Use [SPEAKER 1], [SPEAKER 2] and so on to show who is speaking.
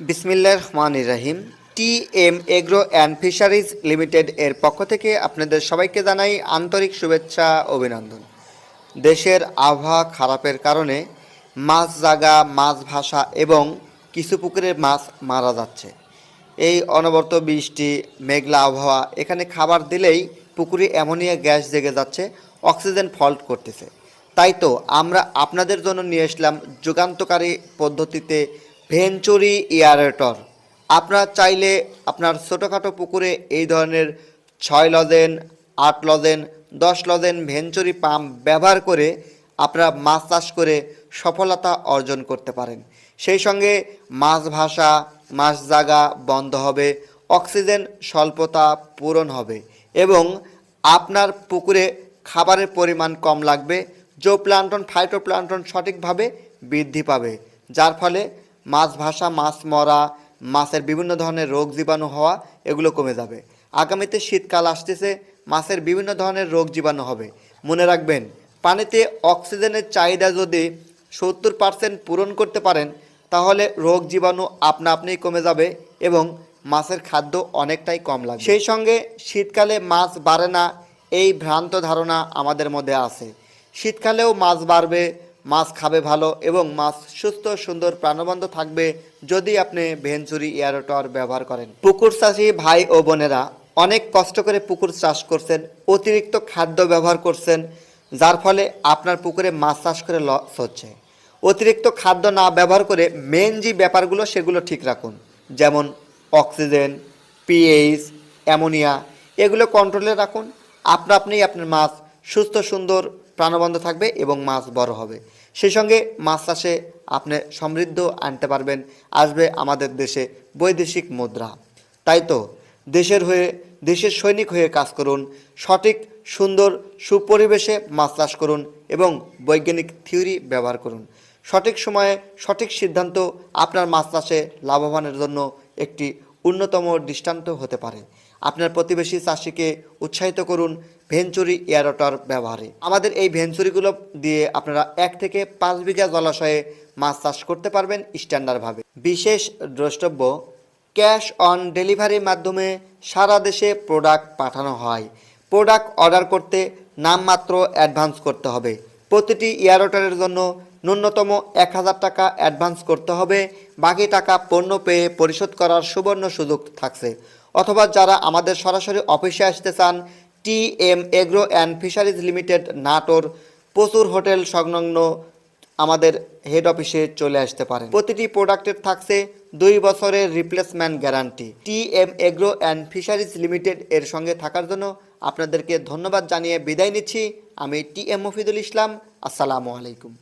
[SPEAKER 1] বিসমিল্লাহ রহমান রাহিম। T M agro and fisheries limited এর পক্ষ থেকে আপনাদের সবাইকে জানাই আন্তরিক শুভেচ্ছা, অভিনন্দন। দেশের আবহাওয়া খারাপের কারণে মাছ জাগা, মাছ ভাষা এবং কিছু পুকুরের মাছ মারা যাচ্ছে। এই অনবরত বৃষ্টি, মেঘলা আবহাওয়া, এখানে খাবার দিলেই পুকুরে অ্যামোনিয়া গ্যাস জেগে যাচ্ছে, অক্সিজেন ফল্ট করতেছে। তাই তো আমরা আপনাদের জন্য নিয়ে আসলাম যুগান্তকারী পদ্ধতিতে ভেঞ্চুরি এয়ারেটর আপনার চাইলে আপনার ছোটোখাটো পুকুরে এই ধরনের ছয় লজেন, আট লজেন, দশ লজেন ভেঞ্চুরি পাম্প ব্যবহার করে আপনারা মাছ চাষ করে সফলতা অর্জন করতে পারেন। সেই সঙ্গে মাছ ভাষা মাছ জাগা বন্ধ হবে, অক্সিজেন স্বল্পতা পূরণ হবে এবং আপনার পুকুরে খাবারের পরিমাণ কম লাগবে, জো প্লান্টন, ফাইটোপ্লান্টন সঠিকভাবে বৃদ্ধি পাবে, যার ফলে মাছ ভাষা মাছ মরা, মাছের বিভিন্ন ধরনের রোগ জীবাণু হওয়া, এগুলো কমে যাবে। আগামীতে শীতকাল আসতেছে, মাছের বিভিন্ন ধরনের রোগ জীবাণু হবে। মনে রাখবেন, পানিতে অক্সিজেনের চাহিদা যদি সত্তর পার্সেন্ট পূরণ করতে পারেন, তাহলে রোগ জীবাণু আপনা আপনিই কমে যাবে এবং মাছের খাদ্য অনেকটাই কম লাগবে। সেই সঙ্গে শীতকালে মাছ বাড়ে না, এই ভ্রান্ত ধারণা আমাদের মধ্যে আছে। শীতকালেও মাছ বাড়বে মাছ খাবে ভালো এবং মাছ সুস্থ, সুন্দর, প্রাণবন্ত থাকবে যদি আপনি ভেঞ্চুরি এয়ারটর ব্যবহার করেন। পুকুর চাষি ভাই ও বোনেরা অনেক কষ্ট করে পুকুর চাষ করছেন, অতিরিক্ত খাদ্য ব্যবহার করছেন, যার ফলে আপনার পুকুরে মাছ চাষ করে লস হচ্ছে। অতিরিক্ত খাদ্য না ব্যবহার করে মেন যে ব্যাপারগুলো সেগুলো ঠিক রাখুন, যেমন অক্সিজেন পিএইচ অ্যামোনিয়া, এগুলো কন্ট্রোলে রাখুন। আপনা আপনি আপনার মাছ সুস্থ, সুন্দর, প্রাণবন্ত থাকবে এবং মাছ বড় হবে। সেই সঙ্গে মাছ চাষে আপনি সমৃদ্ধ আনতে পারবেন। আসবে আমাদের দেশে বৈদেশিক মুদ্রা। তাই তো, দেশের হয়ে, দেশের সৈনিক হয়ে কাজ করুন, সঠিক, সুন্দর, সুপরিবেশে মাছ চাষ করুন এবং বৈজ্ঞানিক থিওরি ব্যবহার করুন। সঠিক সময়ে সঠিক সিদ্ধান্ত আপনার মাছ চাষে লাভবানের জন্য একটি অন্যতম দৃষ্টান্ত হতে পারে। আপনার প্রতিবেশী চাষিকে উৎসাহিত করুন ভেঞ্চুরি এয়ারটর ব্যবহারে। আমাদের এই ভেঞ্চুরিগুলো দিয়ে আপনারা এক থেকে পাঁচ বিঘা জলাশয়ে মাছ চাষ করতে পারবেন স্ট্যান্ডার্ডভাবে। বিশেষ দ্রষ্টব্য, ক্যাশ অন ডেলিভারির মাধ্যমে সারা দেশে প্রোডাক্ট পাঠানো হয়। প্রোডাক্ট অর্ডার করতে নামমাত্র অ্যাডভান্স করতে হবে। প্রতিটি এয়ারটরের জন্য ন্যূনতম এক হাজার টাকা অ্যাডভান্স করতে হবে। বাকি টাকা পণ্য পেয়ে পরিশোধ করার সুবর্ণ সুযোগ থাকছে। অথবা যারা আমাদের সরাসরি অফিসে আসতে চান T M agro and fisheries limited, Natore, প্রচুর হোটেল সংলগ্ন আমাদের হেড অফিসে চলে আসতে পারে প্রতিটি প্রোডাক্টের থাকছে দুই বছরের replacement guarantee T M agro and fisheries limited এর সঙ্গে থাকার জন্য আপনাদেরকে ধন্যবাদ জানিয়ে বিদায় নিচ্ছি। আমি টি এম মফিদুল ইসলাম, আসসালামু আলাইকুম।